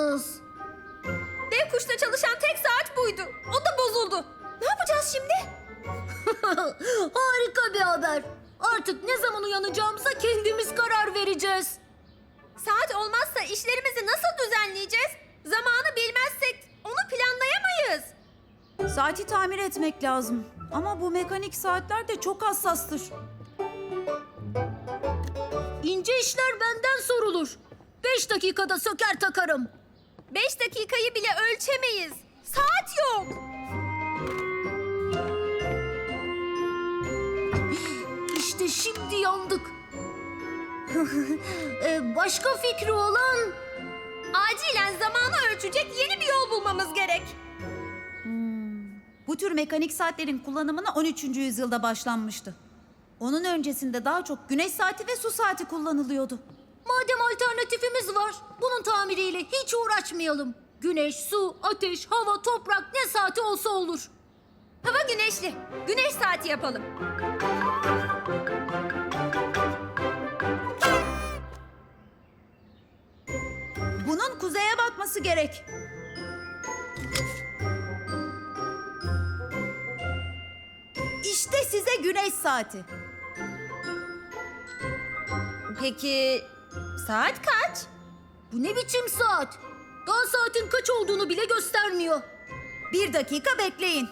yalnız. Dev kuşta çalışan tek saat buydu. O da bozuldu. Ne yapacağız şimdi? Harika bir haber. Artık ne zaman uyanacağımıza kendimiz karar vereceğiz. Saat olmazsa işlerimizi nasıl düzenleyeceğiz? Zamanı bilmezsek onu planlayamayız. Saati tamir etmek lazım. Ama bu mekanik saatler de çok hassastır. İnce işler benden sorulur. Beş dakikada söker takarım. Beş dakikayı bile ölçemeyiz. Saat yok. İşte şimdi yandık. Ee, başka fikri olan Acilen zamanı ölçecek yeni bir yol bulmamız gerek. Bu tür mekanik saatlerin kullanımına 13. yüzyılda başlanmıştı. Onun öncesinde daha çok güneş saati ve su saati kullanılıyordu. Madem alternatifimiz var, bunun tamiriyle hiç uğraşmayalım. Güneş, su, ateş, hava, toprak ne saati olsa olur. Hava güneşli. Güneş saati yapalım. Bunun kuzeye bakması gerek. İşte size güneş saati. Peki saat kaç? Bu ne biçim saat? Daha saatin kaç olduğunu bile göstermiyor. Bir dakika bekleyin.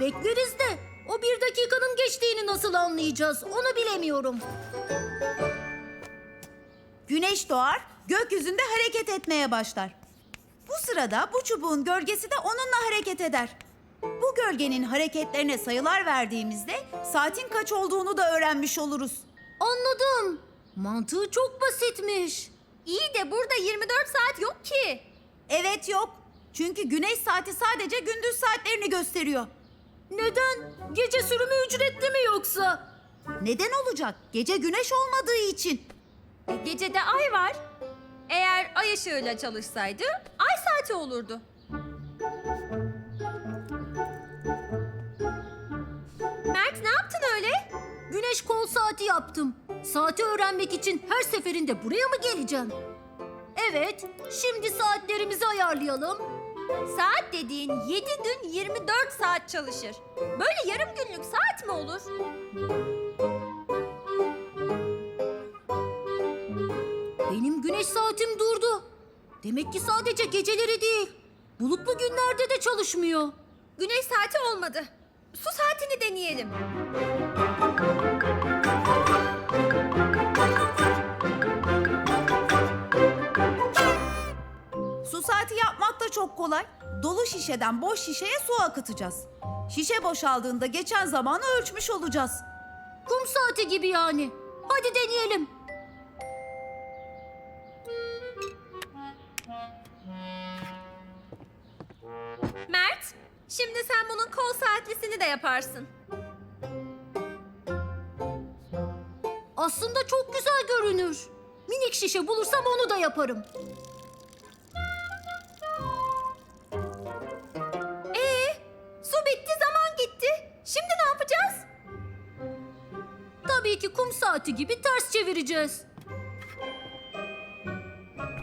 Bekleriz de o bir dakikanın geçtiğini nasıl anlayacağız onu bilemiyorum. Güneş doğar, gökyüzünde hareket etmeye başlar. Bu sırada bu çubuğun gölgesi de onunla hareket eder. Bu gölgenin hareketlerine sayılar verdiğimizde saatin kaç olduğunu da öğrenmiş oluruz. Anladım. Mantığı çok basitmiş. İyi de burada 24 saat yok ki. Evet yok. Çünkü güneş saati sadece gündüz saatlerini gösteriyor. Neden? Gece sürümü ücretli mi yoksa? Neden olacak? Gece güneş olmadığı için. E, gecede ay var. Eğer ay ışığıyla çalışsaydı ay saati olurdu. Mert ne yaptın öyle? Güneş kol saati yaptım. Saati öğrenmek için her seferinde buraya mı geleceğim? Evet, şimdi saatlerimizi ayarlayalım. Saat dediğin 7 gün 24 saat çalışır. Böyle yarım günlük saat mi olur? Benim güneş saatim durdu. Demek ki sadece geceleri değil, bulutlu günlerde de çalışmıyor. Güneş saati olmadı. Su saatini deneyelim. Saati yapmak da çok kolay. Dolu şişeden boş şişeye su akıtacağız. Şişe boşaldığında geçen zamanı ölçmüş olacağız. Kum saati gibi yani. Hadi deneyelim. Mert, şimdi sen bunun kol saatlisini de yaparsın. Aslında çok güzel görünür. Minik şişe bulursam onu da yaparım. Tabii ki kum saati gibi ters çevireceğiz.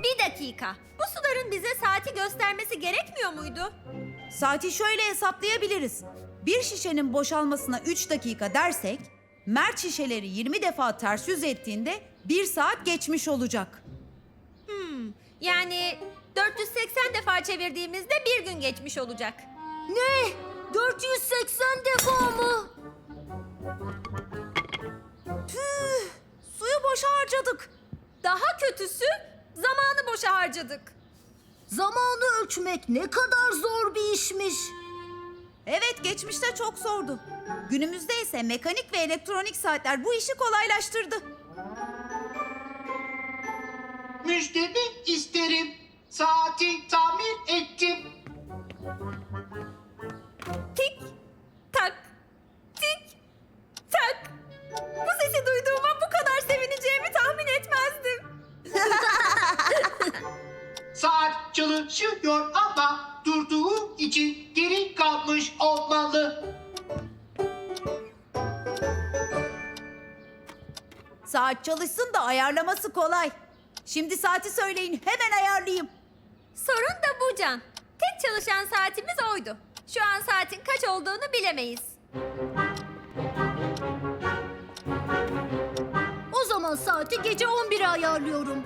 Bir dakika. Bu suların bize saati göstermesi gerekmiyor muydu? Saati şöyle hesaplayabiliriz. Bir şişenin boşalmasına 3 dakika dersek, Mert şişeleri 20 defa ters yüz ettiğinde 1 saat geçmiş olacak. Yani 480 defa çevirdiğimizde bir gün geçmiş olacak. Ne? 480 defa mı? Boşa harcadık. Daha kötüsü zamanı boşa harcadık. Zamanı ölçmek ne kadar zor bir işmiş. Evet geçmişte çok zordu. Günümüzde ise mekanik ve elektronik saatler bu işi kolaylaştırdı. Müjdemi isterim. Saati tamir ettim. Saat çalışsın da ayarlaması kolay. Şimdi saati söyleyin hemen ayarlayayım. Sorun da bu Can. Tek çalışan saatimiz oydu. Şu an saatin kaç olduğunu bilemeyiz. O zaman saati gece 11'e ayarlıyorum.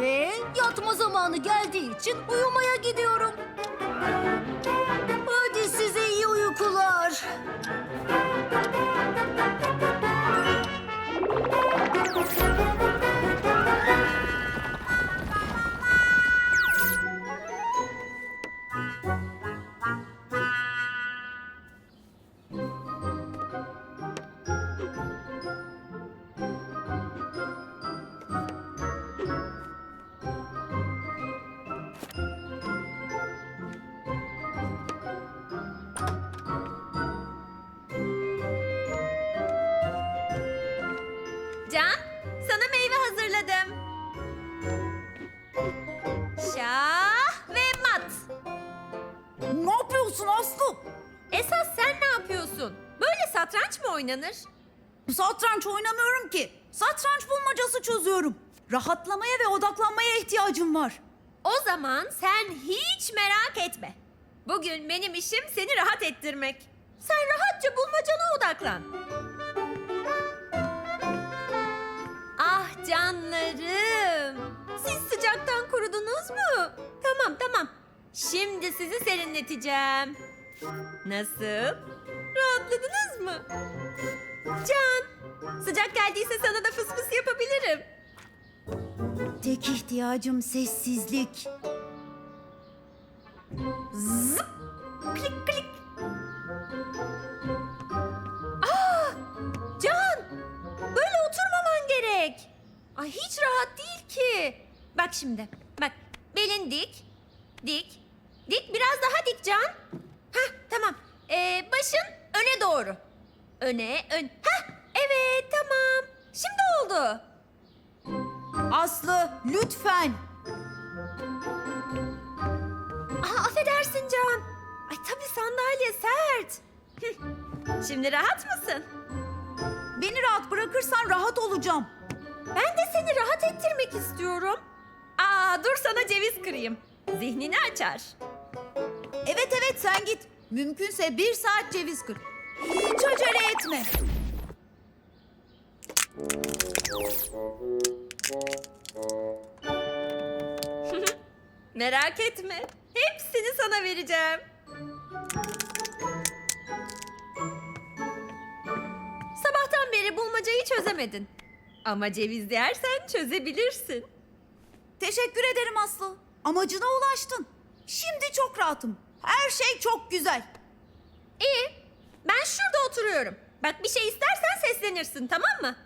Ve yatma zamanı geldiği için uyumaya gidiyorum. Hadi size iyi uykular. Oynanır? Satranç oynamıyorum ki. Satranç bulmacası çözüyorum. Rahatlamaya ve odaklanmaya ihtiyacım var. O zaman sen hiç merak etme. Bugün benim işim seni rahat ettirmek. Sen rahatça bulmacana odaklan. Ah canlarım. Siz sıcaktan kurudunuz mu? Tamam tamam. Şimdi sizi serinleteceğim. Nasıl? Rahatladınız mı? Can, sıcak geldiyse sana da fıs fıs yapabilirim. Tek ihtiyacım sessizlik. Klik klik. Aa! Can! Böyle oturmaman gerek. Ay hiç rahat değil ki. Bak şimdi. Bak. Belin dik. Dik. Dik. Biraz daha dik Can. Hah tamam. Ee, başın öne doğru. Öne ön. Hah evet tamam. Şimdi oldu. Aslı lütfen. Aa, affedersin Can. Ay tabii sandalye sert. Şimdi rahat mısın? Beni rahat bırakırsan rahat olacağım. Ben de seni rahat ettirmek istiyorum. Aa dur sana ceviz kırayım. Zihnini açar. Evet evet sen git. Mümkünse bir saat ceviz kır. Hiç acele etme. Merak etme. Hepsini sana vereceğim. Sabahtan beri bulmacayı çözemedin. Ama ceviz yersen çözebilirsin. Teşekkür ederim Aslı. Amacına ulaştın. Şimdi çok rahatım. Her şey çok güzel. İyi. Ben şurada oturuyorum. Bak bir şey istersen seslenirsin tamam mı?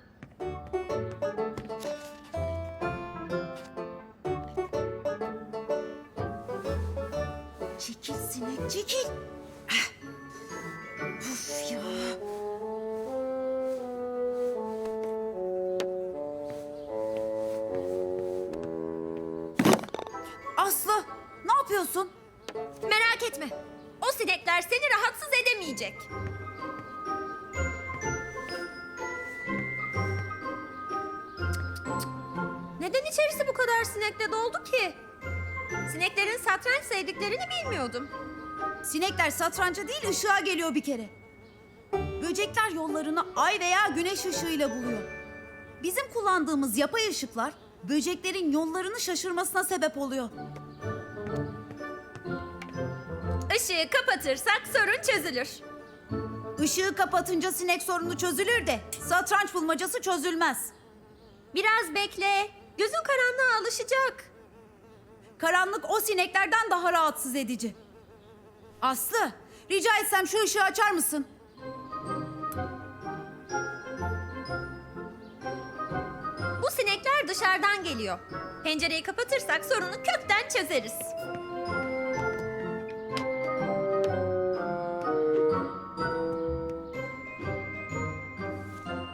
Çekil sinek çekil. Ah. Uf ya. Aslı ne yapıyorsun? Merak etme. O sinekler seni rahatsız edemeyecek. Neden içerisi bu kadar sinekle doldu ki? Sineklerin satranç sevdiklerini bilmiyordum. Sinekler satranca değil ışığa geliyor bir kere. Böcekler yollarını ay veya güneş ışığıyla buluyor. Bizim kullandığımız yapay ışıklar böceklerin yollarını şaşırmasına sebep oluyor. Işığı kapatırsak sorun çözülür. Işığı kapatınca sinek sorunu çözülür de satranç bulmacası çözülmez. Biraz bekle. Gözün karanlığa alışacak. Karanlık o sineklerden daha rahatsız edici. Aslı, rica etsem şu ışığı açar mısın? Bu sinekler dışarıdan geliyor. Pencereyi kapatırsak sorunu kökten çözeriz.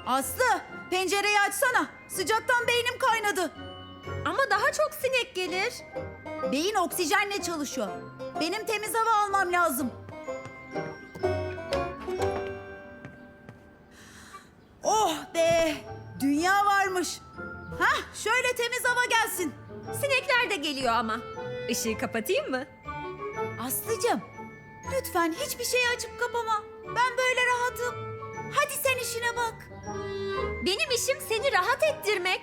Aslı, pencereyi açsana. Sıcaktan beynim kaynadı. Ama daha çok sinek gelir. Beyin oksijenle çalışıyor. Benim temiz hava almam lazım. Oh be! Dünya varmış. Hah, şöyle temiz hava gelsin. Sinekler de geliyor ama. Işığı kapatayım mı? Aslıcığım, lütfen hiçbir şeyi açıp kapama. Ben böyle rahatım. Hadi sen işine bak. Benim işim seni rahat ettirmek.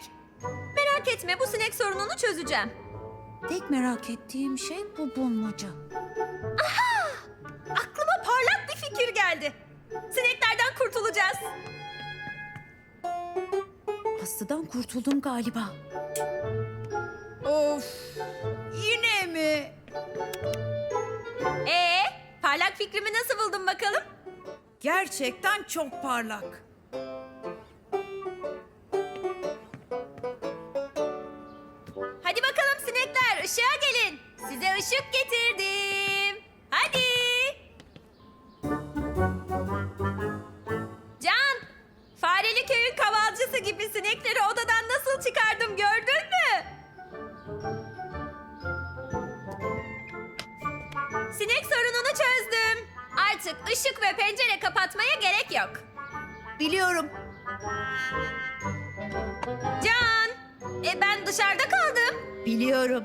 Merak etme bu sinek sorununu çözeceğim. Tek merak ettiğim şey bu bulmaca. Aklıma parlak bir fikir geldi. Sineklerden kurtulacağız. Aslı'dan kurtuldum galiba. Of, yine mi? Ee, parlak fikrimi nasıl buldun bakalım? Gerçekten çok parlak. Hadi bakalım sinekler ışığa gelin. Size ışık getirdim. Can, e ben dışarıda kaldım. Biliyorum.